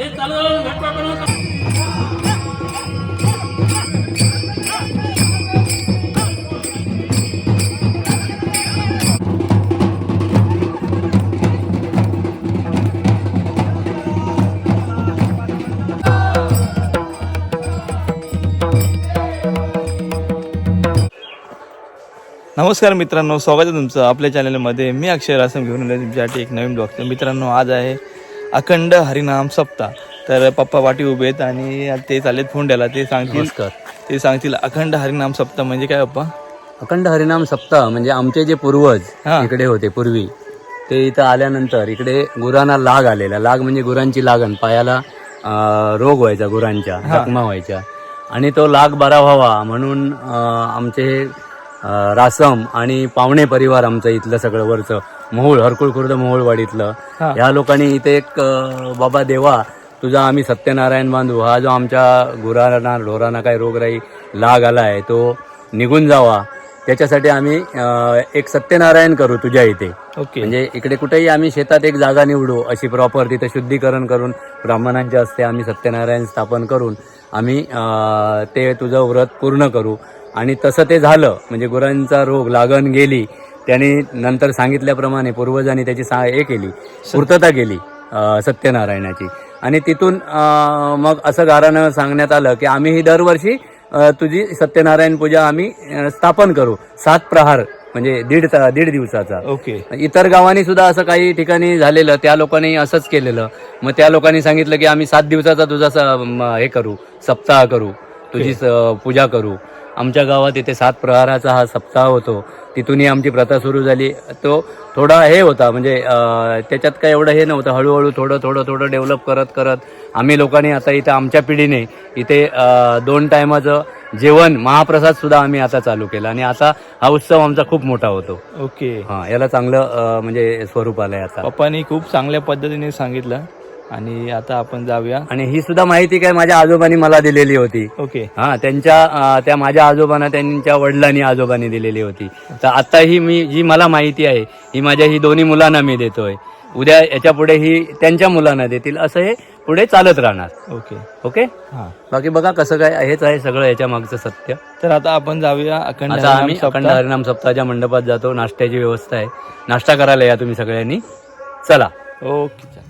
चालू नमस्कार मित्रांनो स्वागत आहे तुमचं आपल्या चॅनलमध्ये मी अक्षय रासम घेऊन आलो तुमच्यासाठी एक नवीन ब्लॉग तर मित्रांनो आज आहे अखंड हरिनाम सप्ताह. तर पप्पा पाठी उभे आहेत आणि ते चालेत फोंड्याला. ते सांगतील नमस्कार. ते सांगतील अखंड हरिनाम सप्ताह म्हणजे काय पप्पा? अखंड हरिनाम सप्ताह म्हणजे आमचे जे पूर्वज हा. इकडे होते पूर्वी ते इथं आल्यानंतर इकडे गुरांना लाग आलेला. लाग म्हणजे गुरांची लागण. पायाला अं, रोग व्हायचा गुरांच्या जखमा व्हायच्या. आणि तो लाग बरा व्हावा म्हणून अं, आमचे हे अं, रासम आणि पावणे परिवार आमचं इथलं सगळं वरचं मोहोळ हरकुळ खुर्द मोहोळवाडीतलं. ह्या लोकांनी इथे एक बाबा देवा तुझा आम्ही सत्यनारायण बांधू. हा जो आमच्या गुरांना ढोरांना काही रोगराई लाग आलाय तो निघून जावा. त्याच्यासाठी आम्ही एक सत्यनारायण करू तुझ्या इथे. ओके. म्हणजे इकडे कुठेही आम्ही शेतात एक जागा निवडू अशी प्रॉपर तिथे शुद्धीकरण करून ब्राह्मणांच्या हस्ते आम्ही सत्यनारायण स्थापन करून आम्ही ते तुझं व्रत पूर्ण करू. आणि तसं ते झालं म्हणजे गुरांचा रोग लागण गेली त्याने नंतर सांगितल्याप्रमाणे पूर्वजांनी त्याची सा हे केली पूर्तता केली सत्यनारायणाची. आणि तिथून मग असं गारानं सांगण्यात आलं की आम्ही ही दरवर्षी तुझी सत्यनारायण पूजा आम्ही स्थापन करू. सात प्रहार म्हणजे दीड ता- दीड दिवसाचा. ओके. इतर गावांनी सुद्धा असं काही ठिकाणी झालेलं त्या लोकांनी असंच केलेलं. मग त्या लोकांनी सांगितलं की आम्ही सात दिवसाचा तुझा हे करू सप्ताह करू तुझी स- पूजा करू. आमच्या गावात इथे सात प्रहाराचा हा सप्ताह होतो. तिथूनही आमची प्रथा सुरू झाली. तो थोडा हे होता म्हणजे त्याच्यात काय एवढं हे नव्हतं. हळूहळू थोडं थोडं थोडं डेव्हलप करत करत आम्ही लोकांनी आता इथं आमच्या पिढीने इथे दोन टायमाचं जेवण महाप्रसाद सुद्धा आम्ही आता चालू केला. आणि आता हा उत्सव आमचा खूप मोठा होतो. ओके. हा याला चांगलं म्हणजे स्वरूप आलंय आता. पप्पानी खूप चांगल्या पद्धतीने सांगितलं. आणि आता आपण जाऊया. आणि ही सुद्धा माहिती काय माझ्या आजोबांनी मला दिलेली होती. ओके. हा त्यांच्या त्या माझ्या आजोबांना त्यांच्या वडिलांनी आजोबांनी दिलेली होती. तर आता ही मी जी मला माहिती आहे ही माझ्या ही दोन्ही मुलांना मी देतोय. उद्या याच्यापुढे ही त्यांच्या मुलांना देतील असं हे पुढे चालत राहणार. ओके. ओके? हां. बाकी बघा कसं काय हेच आहे सगळं याच्या मागचं सत्य. तर आता आपण जाऊया अखंड आता आम्ही अखंड हरिनाम सप्ताहाच्या मंडपात जातो. नाश्त्याची व्यवस्था आहे. नाश्ता करायला या तुम्ही सगळ्यांनी. चला. ओके.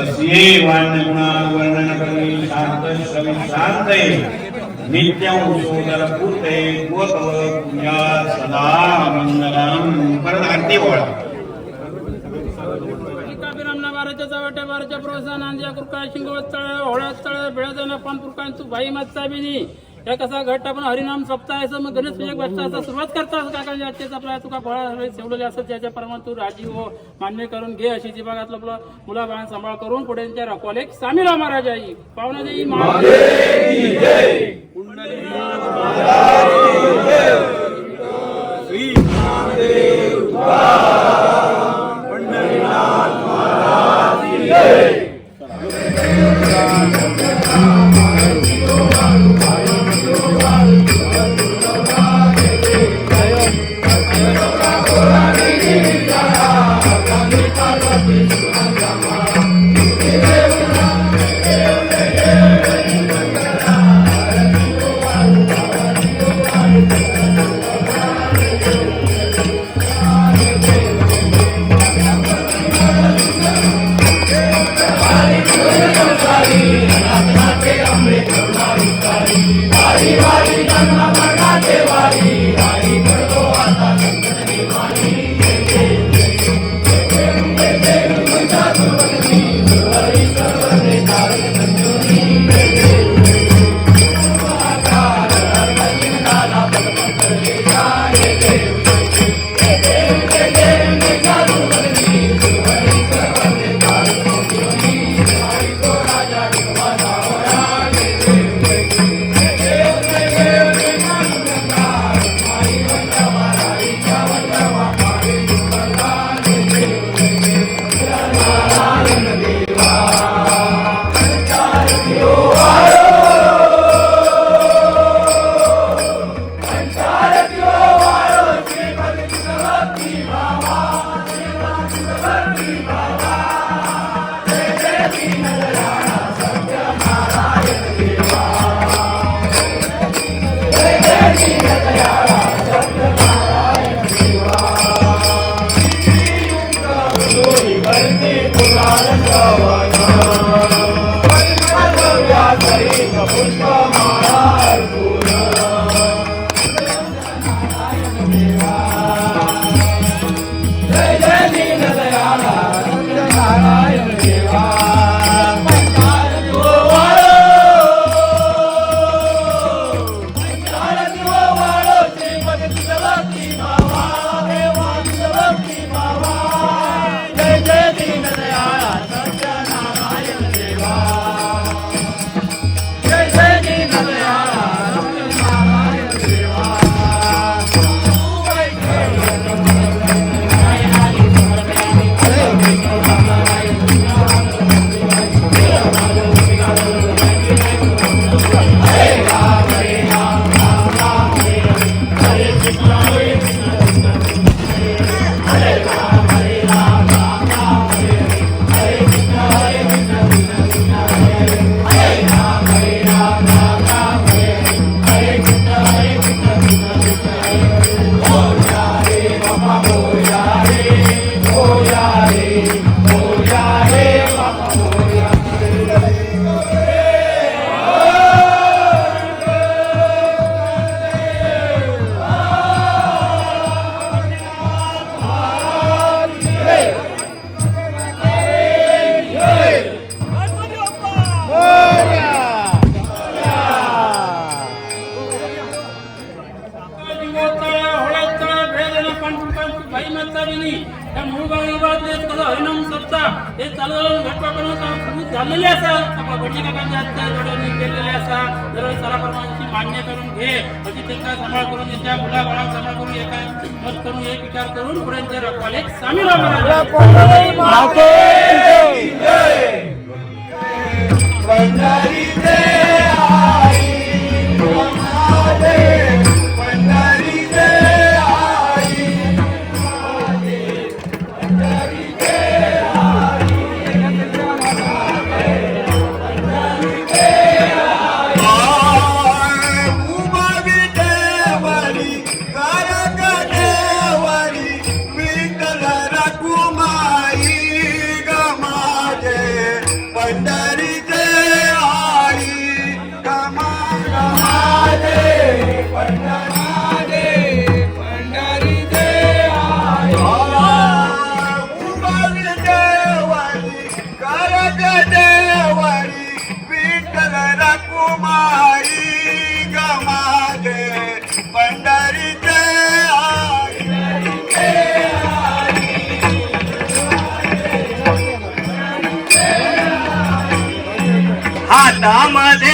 श्रीमतान् सस्ये वाण्यगुणावर्णनकर्मी शान्तये नित्यं गोतव सदा परत आरती प्रोत्साहन शिंगवत तळ होळ्यात तळ बेळजन पण पुरकान भाई मत्साबिनी या कसा घट आपण हरिनाम सप्ताहाचं मग गणेश पूजक बसता सुरुवात करता काका याचेच आपला तुका फळा सेवलेले असत ज्याच्या प्रमाण तू राजी हो मान्य करून घे अशी जी भागातलं आपलं मुला बाळा सांभाळ करून पुढे त्यांच्या रखवाले सामील हो महाराजाई पाहुणा देई सासू Hari Baba. मत एक विचार करून पुरंदर कॉलेज सामील Namaste.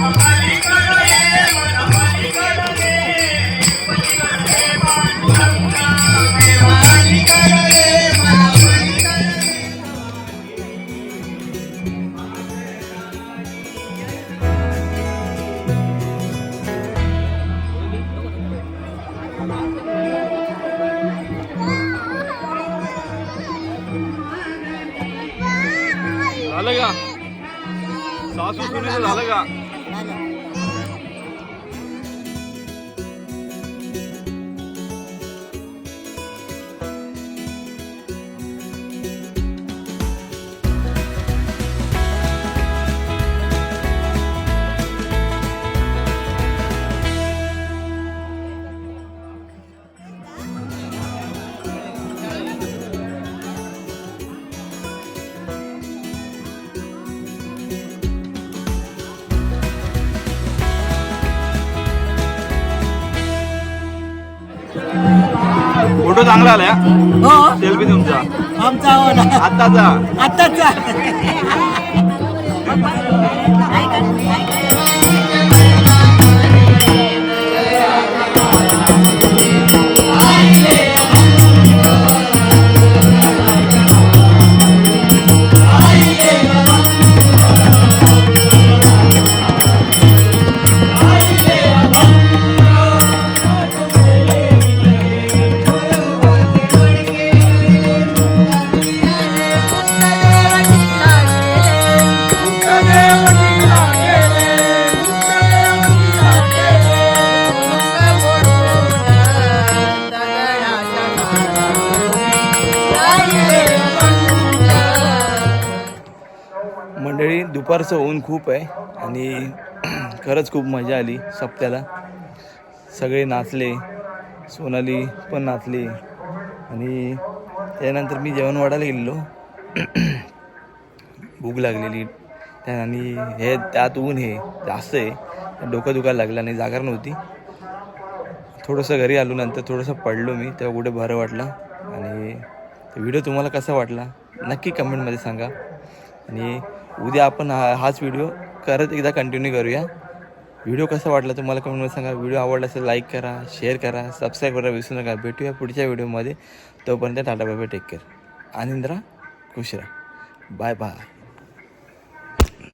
はい、はい、फोटो चांगला आलाय सेल्फी तुमचा. आमचा आताचा आताचा दुपारचं ऊन खूप आहे आणि खरंच खूप मजा आली सप्त्याला. सगळे नाचले सोनाली पण नाचली आणि त्यानंतर मी जेवण वाढायला गेलेलो. भूक लागलेली. त्या आणि हे त्यात ऊन हे जास्त आहे. डोकं दुखायला लागलं आणि जागा नव्हती. थोडंसं घरी आलो नंतर थोडंसं पडलो मी तेव्हा कुठे बरं वाटलं. आणि व्हिडिओ तुम्हाला कसा वाटला नक्की कमेंटमध्ये सांगा. आणि उद्या आपण हा हाच व्हिडिओ करत एकदा कंटिन्यू करूया. व्हिडिओ कसा वाटला तुम्हाला कमेंटमध्ये सांगा. व्हिडिओ आवडला असेल लाईक करा शेअर करा सबस्क्राईब करा विसरू नका. भेटूया पुढच्या व्हिडिओमध्ये तोपर्यंत टाटा बाय टेक केअर आनंद राहा खुश राहा. Bye bye